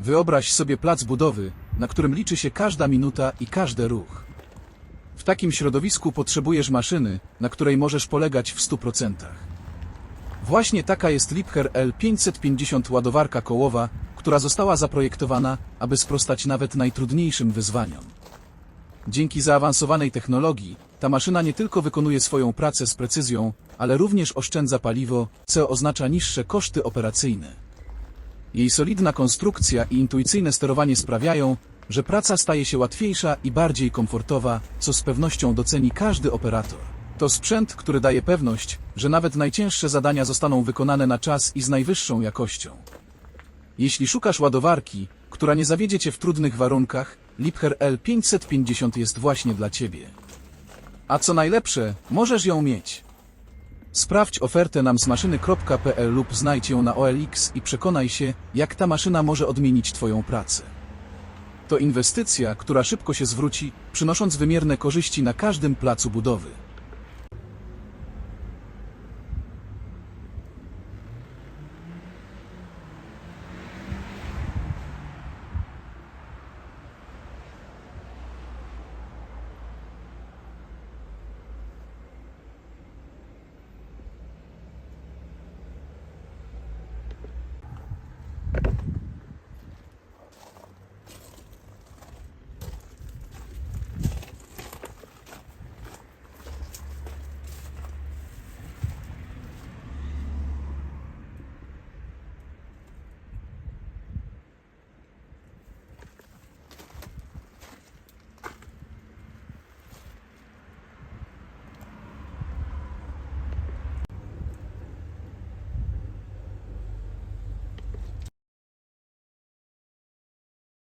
Wyobraź sobie plac budowy, na którym liczy się każda minuta i każdy ruch. W takim środowisku potrzebujesz maszyny, na której możesz polegać w 100%. Właśnie taka jest Liebherr L550 ładowarka kołowa, która została zaprojektowana, aby sprostać nawet najtrudniejszym wyzwaniom. Dzięki zaawansowanej technologii, ta maszyna nie tylko wykonuje swoją pracę z precyzją, ale również oszczędza paliwo, co oznacza niższe koszty operacyjne. Jej solidna konstrukcja i intuicyjne sterowanie sprawiają, że praca staje się łatwiejsza i bardziej komfortowa, co z pewnością doceni każdy operator. To sprzęt, który daje pewność, że nawet najcięższe zadania zostaną wykonane na czas i z najwyższą jakością. Jeśli szukasz ładowarki, która nie zawiedzie Cię w trudnych warunkach, Liebherr L550 jest właśnie dla Ciebie. A co najlepsze, możesz ją mieć. Sprawdź ofertę nam z maszyny.pl lub znajdź ją na OLX i przekonaj się, jak ta maszyna może odmienić Twoją pracę. To inwestycja, która szybko się zwróci, przynosząc wymierne korzyści na każdym placu budowy.